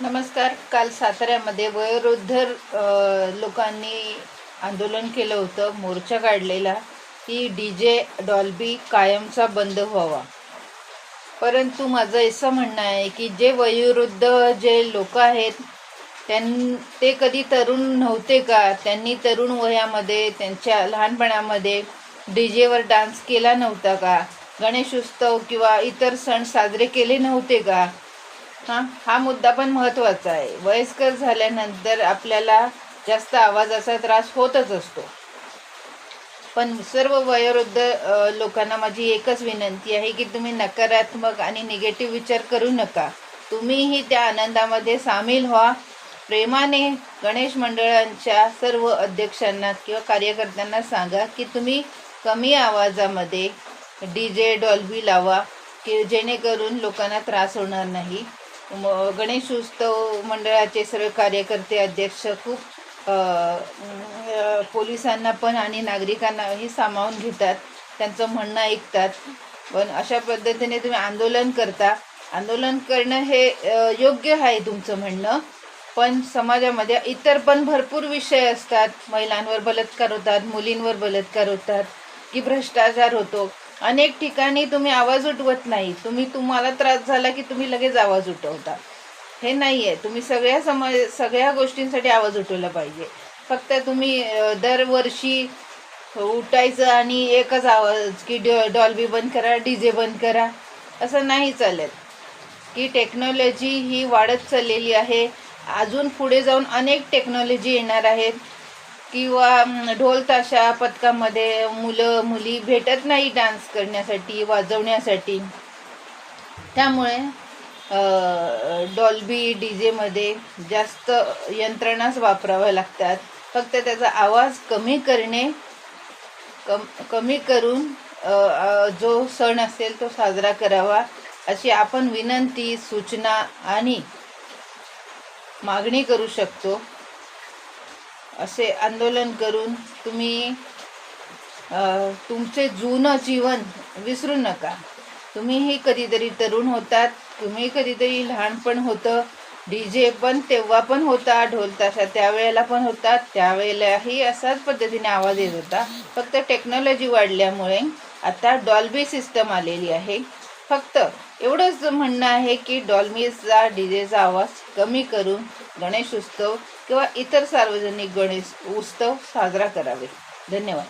नमस्कार. काल साताऱ्यामध्ये वयोवृद्ध लोकांनी आंदोलन केलं होतं मोर्चा काढलेला की डी जे डॉल्बी कायमचा बंद व्हावा. परंतु माझं असं म्हणणं आहे की जे वयोवृद्ध जे लोक आहेत त्यां ते कधी तरुण नव्हते का? त्यांनी तरुण वयामध्ये त्यांच्या लहानपणामध्ये डी जेवर डान्स केला नव्हता का? गणेश उत्सव किंवा इतर सण साजरे केले नव्हते का? हा? हा मुद्दा पण महत्त्वाचा आहे. वयस्कर झाल्यानंतर आपल्याला जास्त आवाजाचा त्रास होतच असतो. पण सर्व वयोवृद्ध लोकांना माझी एकच विनंती आहे की तुम्ही नकारात्मक आणि निगेटिव्ह विचार करू नका. तुम्हीही त्या आनंदामध्ये सामील व्हा. प्रेमाने गणेश मंडळांच्या सर्व अध्यक्षांना किंवा कार्यकर्त्यांना सांगा की तुम्ही कमी आवाजामध्ये डी जे डॉल्बी लावा की जेणेकरून लोकांना त्रास होणार नाही. म- गणेश उत्सव मंडळाचे सर्व कार्यकर्ते अध्यक्ष खूप पोलिसांना पण आणि नागरिकांनाही सामावून घेतात. त्यांचं म्हणणं ऐकतात. पण अशा पद्धतीने तुम्ही आंदोलन करता. आंदोलन करणं हे योग्य आहे तुमचं म्हणणं. पण समाजामध्ये इतर पण भरपूर विषय असतात. महिलांवर बलात्कार होतात मुलींवर बलात्कार होतात की भ्रष्टाचार होतो. अनेक ठिकाणी तुम्ही आवाज उठवत नाही. तुम्ही तुम्हाला त्रास झाला की तुम्ही लगेच आवाज उठवता. हे नाही आहे तुम्ही सगळ्या समाज सगळ्या गोष्टींसाठी आवाज उठवला पाहिजे. फक्त तुम्ही दरवर्षी उठायचं आणि एकच आवाज की डॉ डॉल्बी बंद करा डी जे बंद करा. असं नाही चालत. की टेक्नॉलॉजी ही वाढत चाललेली आहे. अजून पुढे जाऊन अनेक टेक्नॉलॉजी येणार आहेत. किंवा ढोल ताशा पथकामध्ये मुलं मुली भेटत नाही डान्स करण्यासाठी वाजवण्यासाठी. त्यामुळे डॉल्बी डी जेमध्ये जास्त यंत्रणाच वापराव्या लागतात. फक्त त्याचा आवाज कमी करणे कम कमी करून जो सण असेल तो साजरा करावा अशी आपण विनंती सूचना आणि मागणी करू शकतो. असे आंदोलन करून तुम्ही तुमचे जुनं जीवन विसरू नका. तुम्हीही कधीतरी तरुण होतात तुम्ही कधीतरी लहानपण होतं डी जे पण तेव्हा पण होता ढोल ताशा त्यावेळेला पण होता त्यावेळेलाही असाच पद्धतीने आवाज येत होता. फक्त टेक्नॉलॉजी वाढल्यामुळे आता डॉल्बी सिस्टम आलेली आहे. फक्त एवढंच म्हणणं आहे की डॉल्बीचा डी जेचा आवाज कमी करून गणेश उत्सव किंवा इतर सार्वजनिक गणेश उत्सव साजरा करावे. धन्यवाद.